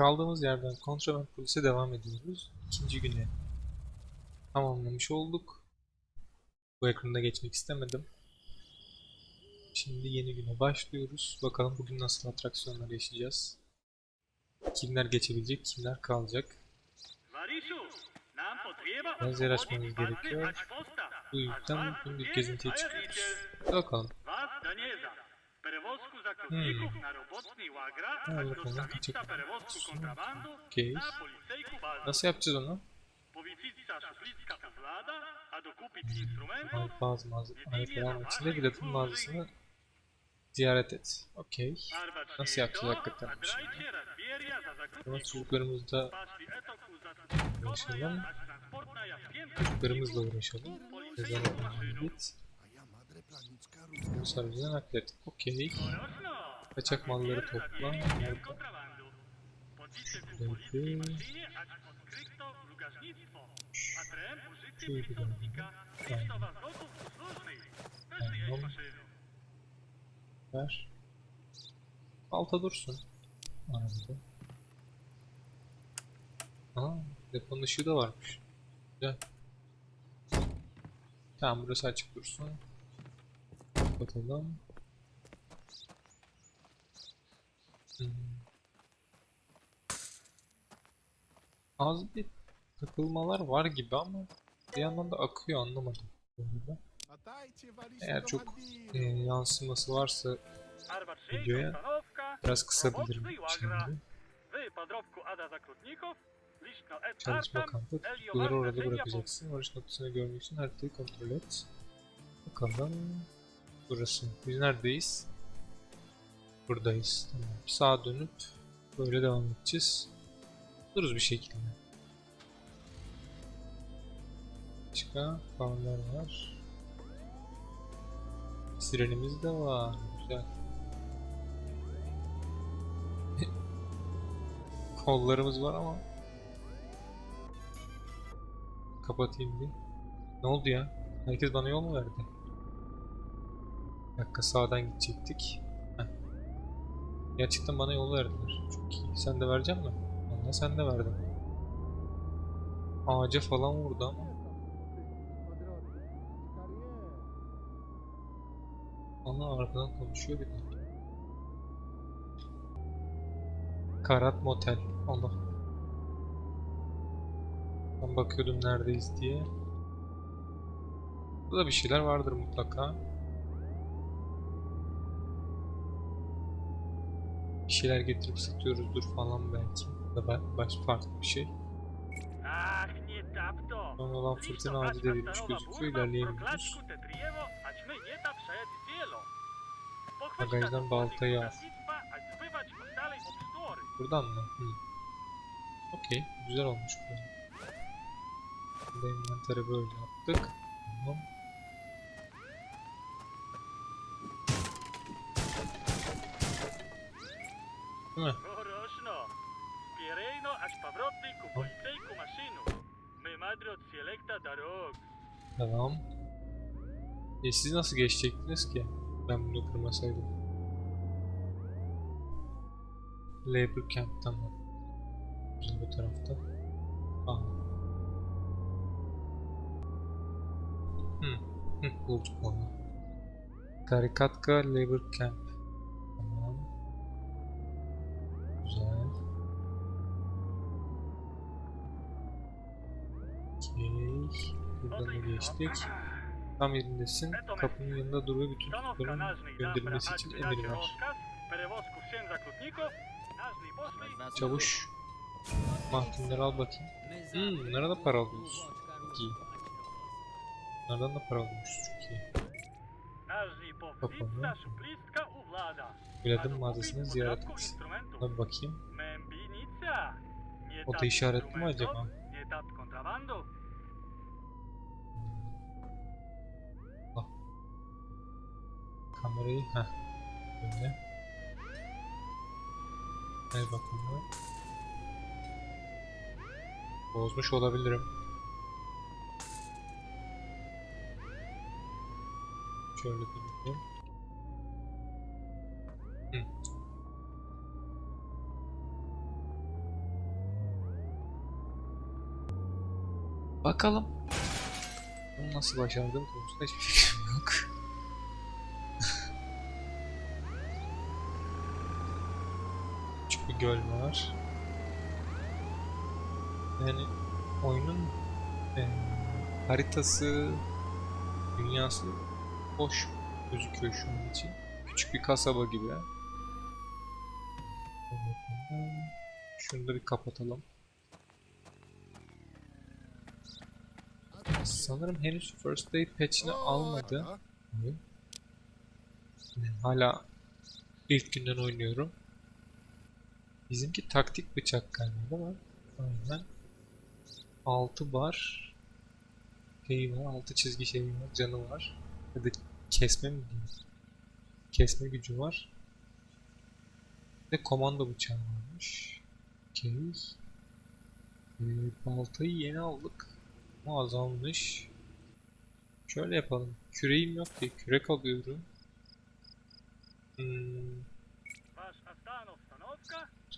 Kaldığımız yerden kontraband polise devam ediyoruz. İkinci güne tamamlamış olduk. Bu ekranda geçmek istemedim. Şimdi yeni güne başlıyoruz. Bakalım bugün nasıl atraksiyonlar yaşayacağız. Kimler geçebilecek, kimler kalacak. Biraz yer açmamız gerekiyor. Bu yüzden bugün bir gezintiye çıkıyoruz. Hadi bakalım. Hmm. Ha, bakalım kaçak. Okey. Nasıl yapacağız onu? Al bazı mağaza aletler almak için de Vlad'ın mağazasını ziyaret et. Okey. Nasıl yapacağız hakikaten bir şey? Ama çocuklarımız da uğraşalım. Çocuklarımızla uğraşalım. Yazalım. Git. Bu sarıcıdan naklet. Okey. Kaçak malları topla. Şöyle. Şöyle. Ver. Alta dursun. Arada. Aa, deponun ışığı da varmış. Güzel. Tamam burası açık dursun. Kapatalım. Hmm. Az bir takılmalar var gibi ama bir yandan da akıyor anlamadım. Eğer çok e, yansıması varsa Videoya biraz kısabilirim şimdi. Çalışma kampı. Tutukluları orada bırakacaksın. Varış noktasını görmek için haritayı kontrol et. Bakalım. Burası. Biz neredeyiz? Buradayız. Tamam. Sağa dönüp böyle devam edeceğiz. Buluruz bir şekilde. Başka farlar var. Sirenimiz de var. Güzel. Kollarımız var ama Kapatayım bir. Ne oldu ya? Herkes bana yol mu verdi? Dakika sağdan gidecektik. Heh. Gerçekten bana yol verdiler. Çok iyi. Sen de verecek mi? Valla sen de verdin. Ağaca falan vurdu ama. Ana arkadan konuşuyor bir de. Karat Motel. Allah. Ben bakıyordum neredeyiz diye. Burada bir şeyler vardır mutlaka. Bir şeyler getirip satıyoruzdur falan belki. Ya da ba- baş farklı bir şey. Son olan fırtına ağacı devirmiş gözüküyor. İlerleyemiyoruz. Bagajdan baltayı al. Buradan mı? Hı. Okey. Güzel olmuş bu. Şimdi inventörü böyle yaptık. Tamam. Mi? Tamam. E siz nasıl geçecektiniz ki? Ben bunu kırmasaydım. Labor Camp tamam. Güzel bu tarafta. Hı. Hı, bulduk onu. Karikatka Labor Camp. Tamam. Güzel. Okey. Buradan geçtik. Tam yerindesin. Kapının yanında dur ve bütün tutukların gönderilmesi için emir ver. Çavuş. Mahkumları al bakayım. Hmm, bunlara da para alıyoruz. Çok iyi. Bunlardan da para alıyormuş. Çok iyi. Kapalı. Vlad'ın mağazasını ziyaret et. Buna bir bakayım. O da işaretli mi acaba? kamerayı. Heh. Böyle. Gel bakalım. Bozmuş olabilirim. Şöyle bir. Bakalım. Bunu nasıl başardığım konusunda hiçbir fikrim yok. Göl var. Yani oyunun eee, haritası, dünyası boş gözüküyor şu an için. Küçük bir kasaba gibi. Şunu da bir kapatalım. Sanırım henüz First Day patch'ini almadı. Yani hala ilk günden oynuyorum. Bizimki taktik bıçak galiba ama aynen 6 bar şeyi var, 6 çizgi şeyi var, canı var. Ya da kesme mi diyeyim? Kesme gücü var. Ve komando bıçağı varmış. Okey. Ee, baltayı yeni aldık. Ama azalmış. Şöyle yapalım. Küreğim yok diye kürek alıyorum. Hmm,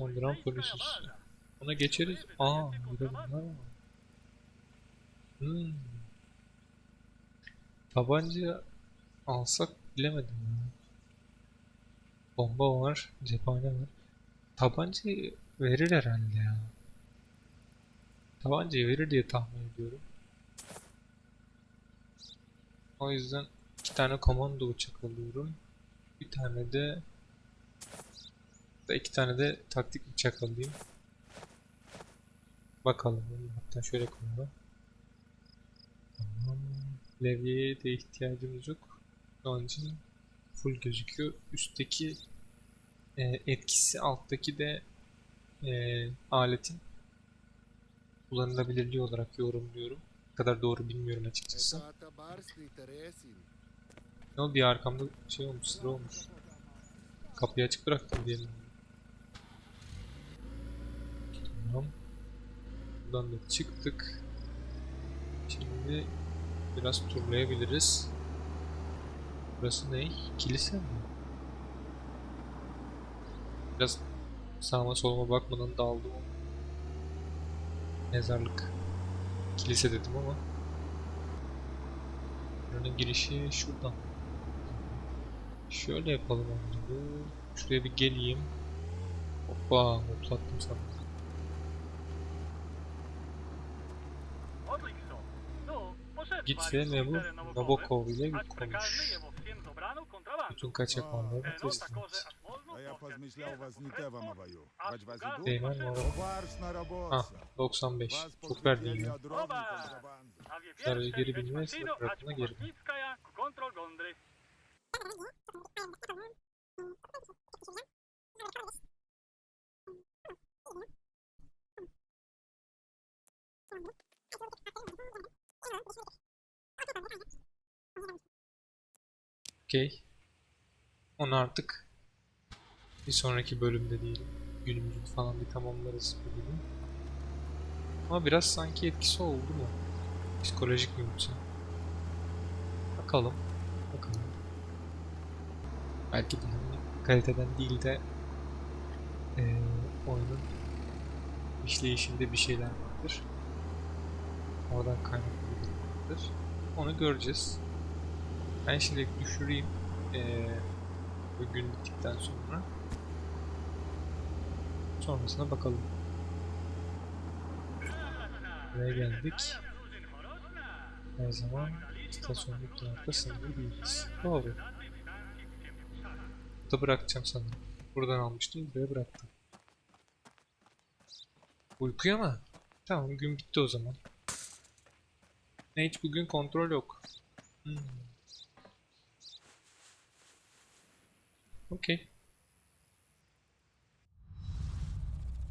Sonduran polisiz. Ona geçeriz. Aa, burada bunlar var. Hmm. Tabanca alsak bilemedim ya. Bomba var, cephane var. Tabancayı verir herhalde ya. Tabancayı verir diye tahmin ediyorum. O yüzden iki tane komando uçak alıyorum. Bir tane de bıçakla iki tane de taktik bıçak alayım. Bakalım. Hatta şöyle koyalım. Tamam. Levyeye de ihtiyacımız yok. Onun için full gözüküyor. Üstteki e, etkisi alttaki de e, aletin kullanılabilirliği olarak yorumluyorum. Ne kadar doğru bilmiyorum açıkçası. Ne oldu ya arkamda şey olmuş sıra olmuş. Kapıyı açık bıraktım diyelim. Tamam. Buradan da çıktık. Şimdi biraz turlayabiliriz. Burası ne? Kilise mi? Biraz sağıma soluma bakmadan daldım. Mezarlık. Kilise dedim ama. Buranın girişi şuradan. Şöyle yapalım onları. Şuraya bir geleyim. Hoppa hoplattım sana. gitse Nebu, Nabokov ile konuş. Bütün kaçak malları teslim et. Değmen Ha 95. Çok verdiğim ya. Sarıcı geri bilmez, bırakına geri bilmez. Okey. Onu artık bir sonraki bölümde diyelim. Günümüzü falan bir tamamlarız bu bölümü. Ama biraz sanki etkisi oldu mu? Psikolojik mi yoksa? Bakalım. Bakalım. Belki de hani kaliteden değil de eee oyunun işleyişinde bir şeyler vardır. Oradan kaynaklı bir. Onu göreceğiz. Ben şimdi düşüreyim eee bu gün bittikten sonra. Sonrasına bakalım. Buraya geldik. Her zaman istasyonluk tarafta sınırlı değiliz. Doğru. Burada bırakacağım sanırım. Buradan almıştım, buraya bıraktım. Uykuya mı? Tamam, gün bitti o zaman. Ne hiç bugün kontrol yok. Hmm. Okey.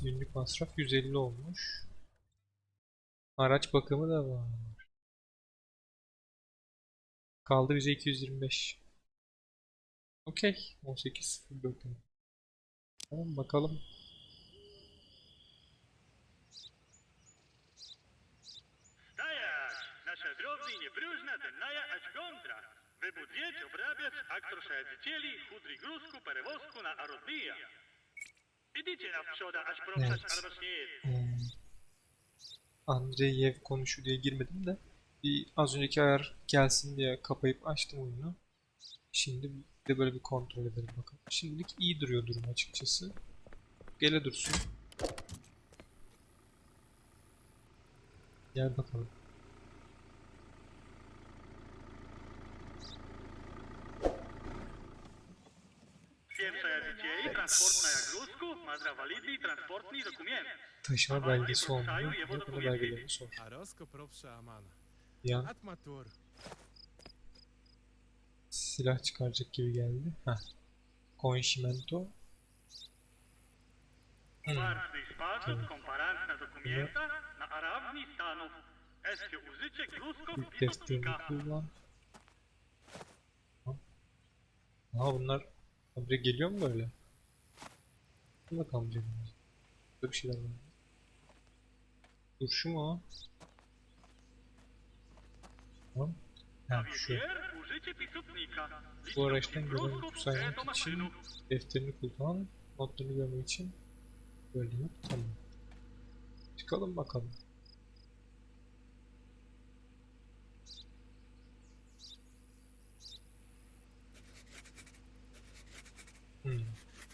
Günlük masraf 150 olmuş. Araç bakımı da var. Kaldı bize 225. Okey. 18.04. Tamam bakalım. обрабец, актруша детели, худрый грузку, перевозку на орудия. Идите на пшода, аж пропшать Evet. арбашнеет. Hmm. Andreyev konuşu diye girmedim de bir az önceki ayar gelsin diye kapayıp açtım oyunu. Şimdi bir de böyle bir kontrol edelim bakalım. Şimdilik iyi duruyor durum açıkçası. Gele dursun. Gel bakalım. Taşıma belgesi olmalı. Bunu belgelerini sor. Bir an silah çıkaracak gibi geldi. Heh. Konşimento. Hmm. İlk defterini. Aha bunlar habire geliyor mu böyle? altında kalacak. Böyle bir şeyler var. Dur şu mu? Tamam. Ha şu. Bu araçtan gelen kutsaymak için defterini kullan, notlarını görmek için böyle yap. Tamam. Çıkalım bakalım. Hmm.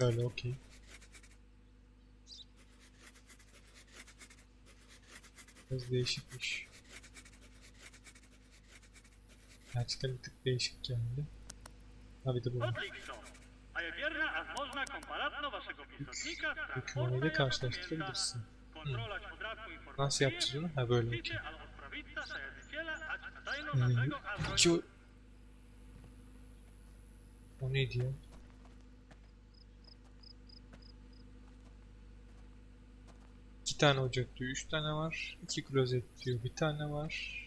Böyle okey. Biraz değişikmiş. Gerçekten bir tık değişik geldi. Ha bir de bu. Hükümeyi de karşılaştırabilirsin. Hmm. Nasıl yapacağız? Ha böyle iki. Hmm. İki... O ne diyor? İki tane ocak diyor, üç tane var. İki klozet diyor, bir tane var.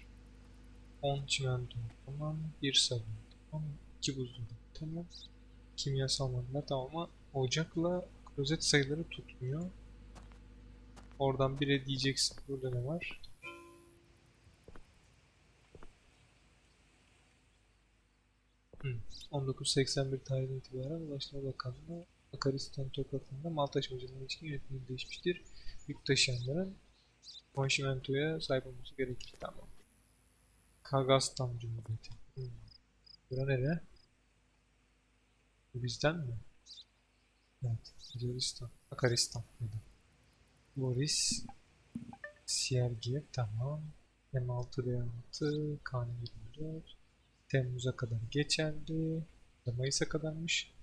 On çimento, tamam. Bir sabun, tamam. İki buzdolabı, tamam. Kimyasal maddeler, tamam ama ocakla klozet sayıları tutmuyor. Oradan bire diyeceksin. Burada ne var? Hı. 1981 tarihinden itibaren Ulaştırma Bakanlığı Akaristan topraklarında mal taşımacılığı için yönetimi değişmiştir. Yük taşıyanların konşimentoya sahip olması gerekir. Tamam. Kazakistan Cumhuriyeti. Hmm. Bura nere? Bizden mi? Evet. Macaristan. Akaristan. da. Boris Siergiev tamam. M6 D6 Kan 24 Temmuz'a kadar geçerli. Mayıs'a kadarmış.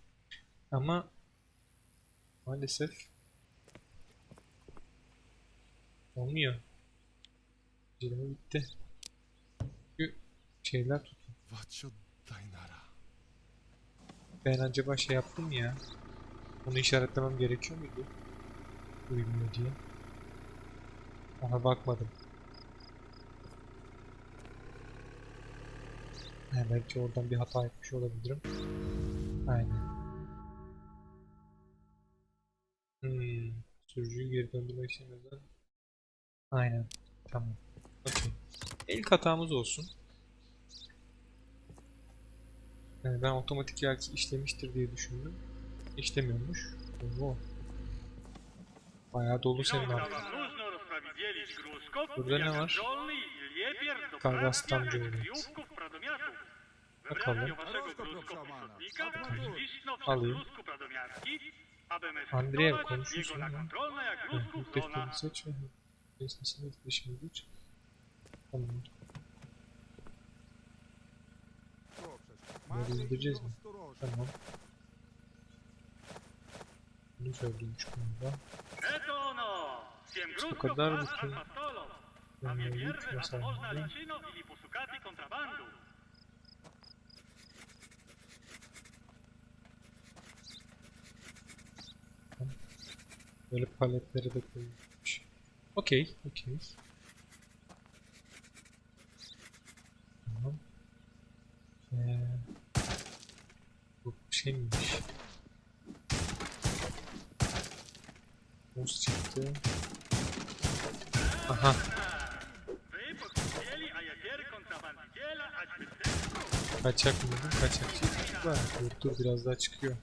Ama maalesef olmuyor. Inceleme bitti. Çünkü şeyler tut. Vacho dainara. Ben acaba şey yaptım ya. Onu işaretlemem gerekiyor muydu? Uymuyor diye. Ona bakmadım. Ha, belki oradan bir hata yapmış olabilirim. Aynen. Hmm. Sürücüyü geri döndürmek için özel. Aynen. Tamam. Okay. İlk hatamız olsun. Yani ben otomatik belki işlemiştir diye düşündüm. İşlemiyormuş. Oo. Bayağı dolu senin artık. Burada ne var? Kargas tam cumhuriyet. Bakalım. Bakalım. Alayım. Андреем Кончусь. Ты в том случае, если сидит, еще лучше. Разбежись. Тамам. Ну, я блинчку не дам. Сколько даров, сколько... Объявлять возможно личину или пускать контрабанду. Böyle paletleri de koymuş. Okey, okey. Tamam. Ee, bu şeymiş. Buz çıktı. Aha. Kaçak mıydı? Kaçak çıktı. Dur dur biraz daha çıkıyor.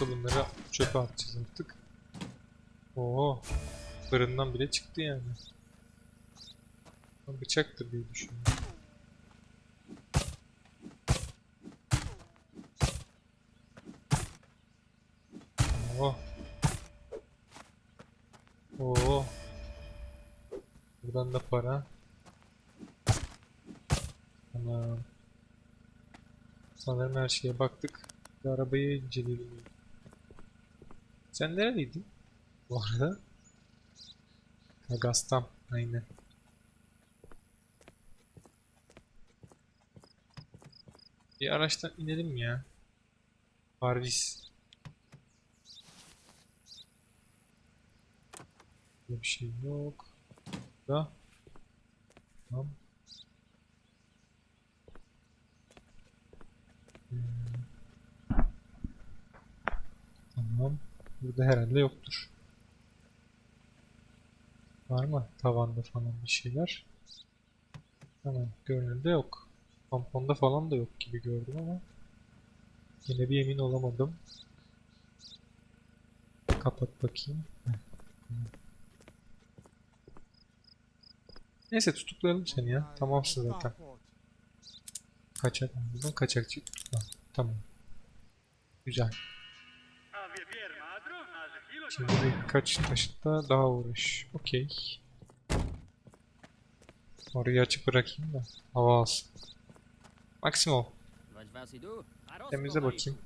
Yoksa bunları çöpe atacağız artık. Oo, fırından bile çıktı yani. Bıçaktır diye düşünüyorum. Oo. Oo. Buradan da para. Tamam. Sanırım her şeye baktık. Bir arabayı inceleyelim. Sen nereliydin? Bu arada. Kagastam. Aynen. Bir araçtan inelim ya. Parvis. Bir şey yok. Da. Tamam. Hmm. Tamam. Burada herhalde yoktur. Var mı tavanda falan bir şeyler? Tamam. Görünürde yok. Tamponda falan da yok gibi gördüm ama yine bir emin olamadım. Kapat bakayım. Neyse tutuklayalım seni ya. Tamamsın zaten. Kaçak buradan kaçakçı tutuklan. Tamam. Güzel. Şimdi birkaç taşıtla daha uğraş. Okey. Orayı açık bırakayım da hava alsın. Maximo temizle bakayım.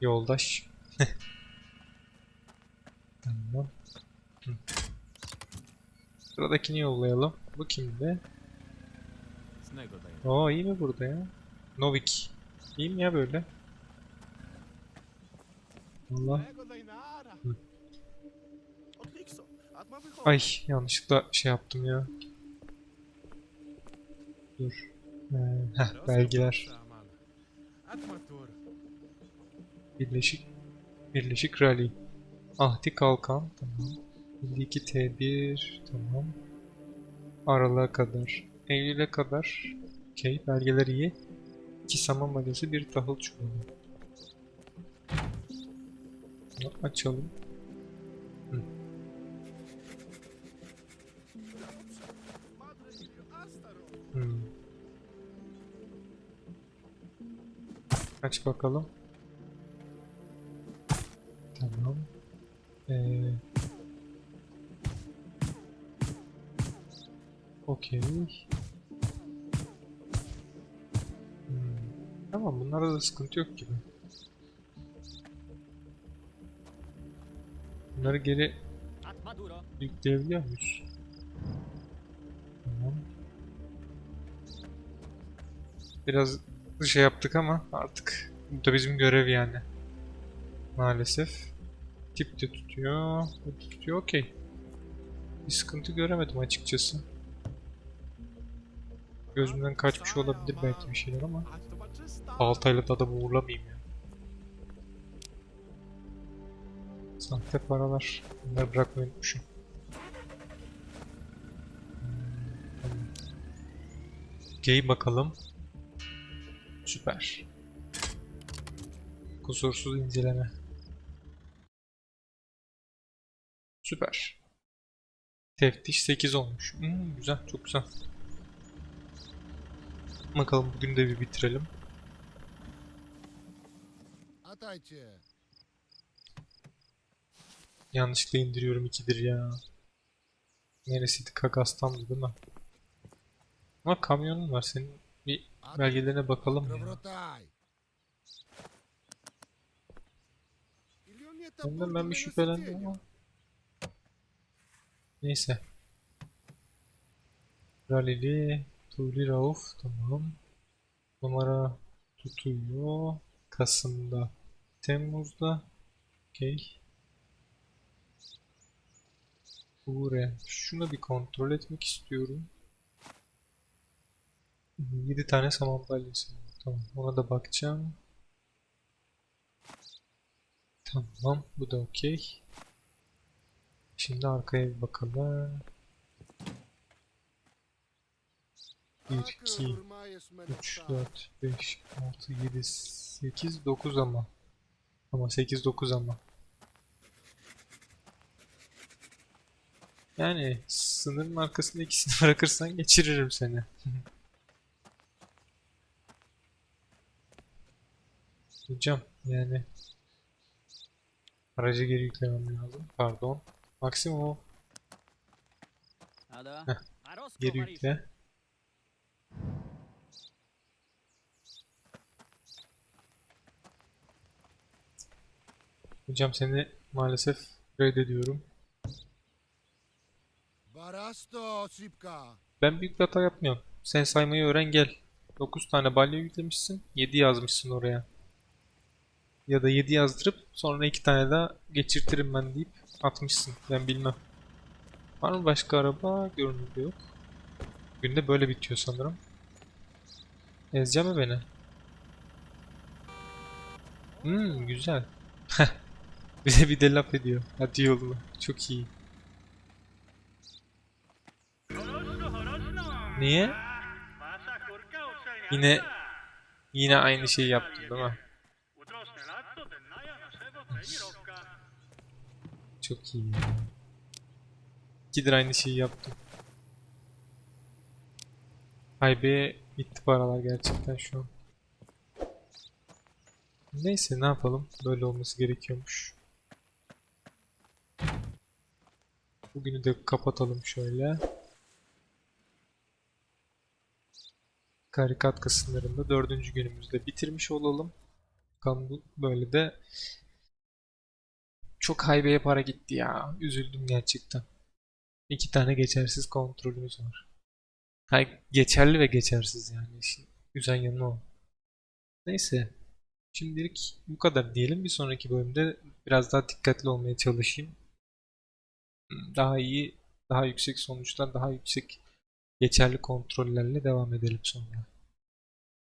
Yoldaş. tamam. Sıradakini yollayalım. Bu kimdi? Oo iyi mi burada ya? Novik. İyi mi ya böyle? Allah. Ay yanlışlıkla şey yaptım ya. Dur. Ee, heh, belgeler. Birleşik Birleşik Rally. Ahdi Kalkan. Tamam. 52 T1. Tamam. Aralığa kadar. Eylül'e kadar. Okey. Belgeler iyi. 2 saman madesi, bir tahıl çubuğu. Bunu açalım. Hmm. Aç bakalım. Tamam. Ee, Okey. Hmm. Tamam bunlarda da sıkıntı yok gibi. Bunları geri yükleyebiliyor muyuz? Tamam. Biraz şey yaptık ama artık bu da bizim görev yani. Maalesef. Tip de tutuyor. Bu da tutuyor. Okey. Bir sıkıntı göremedim açıkçası. Gözümden kaçmış olabilir belki bir şeyler ama baltayla da adamı uğurlamayayım Sahte paralar. Bunları bırakmayı unutmuşum. Hmm. Gay bakalım. Süper. Kusursuz inceleme. Süper. Teftiş 8 olmuş. Hmm, güzel, çok güzel. Bakalım bugün de bir bitirelim. Atajcie. Yanlışlıkla indiriyorum 2'dir ya. Neresiydi? Kagas'tandı değil mi? Ama kamyonun var senin. Bir belgelerine bakalım ya. Senden ben bir şüphelendim ama. Neyse. Ralili, Tuli Rauf, tamam. Numara tutuyor. Kasım'da. Temmuz'da. Okey. Ure. Şunu bir kontrol etmek istiyorum. 7 tane saman balyası. Tamam. Ona da bakacağım. Tamam. Bu da okey. Şimdi arkaya bir bakalım. 1, 2, 3, 4, 5, 6, 7, 8, 9 ama. Ama 8-9 ama. Yani sınırın arkasında ikisini bırakırsan geçiririm seni. Hocam yani aracı geri yüklemem lazım. Pardon. Maksimum. Heh. Geri yükle. Hocam seni maalesef reddediyorum. Ben büyük hata yapmıyorum. Sen saymayı öğren gel. 9 tane balya yüklemişsin. 7 yazmışsın oraya. Ya da 7 yazdırıp sonra 2 tane daha geçirtirim ben deyip atmışsın. Ben bilmem. Var mı başka araba? Görünürde yok. Günde böyle bitiyor sanırım. Ezeceğim mi beni? Hmm güzel. bir de bir de laf ediyor. Hadi yoluna. Çok iyi. Niye? Yine yine aynı şeyi yaptın değil mi? Çok iyi. İkidir aynı şeyi yaptım. Haybeye gitti paralar gerçekten şu an. Neyse ne yapalım. Böyle olması gerekiyormuş. Bugünü de kapatalım şöyle. Karikat kısımlarında dördüncü günümüzde bitirmiş olalım. Bakalım böyle de çok haybeye para gitti ya. Üzüldüm gerçekten. İki tane geçersiz kontrolümüz var. Hay geçerli ve geçersiz yani. İşin güzel yanı o. Neyse. Şimdilik bu kadar diyelim. Bir sonraki bölümde biraz daha dikkatli olmaya çalışayım. Daha iyi, daha yüksek sonuçlar, daha yüksek geçerli kontrollerle devam edelim sonra.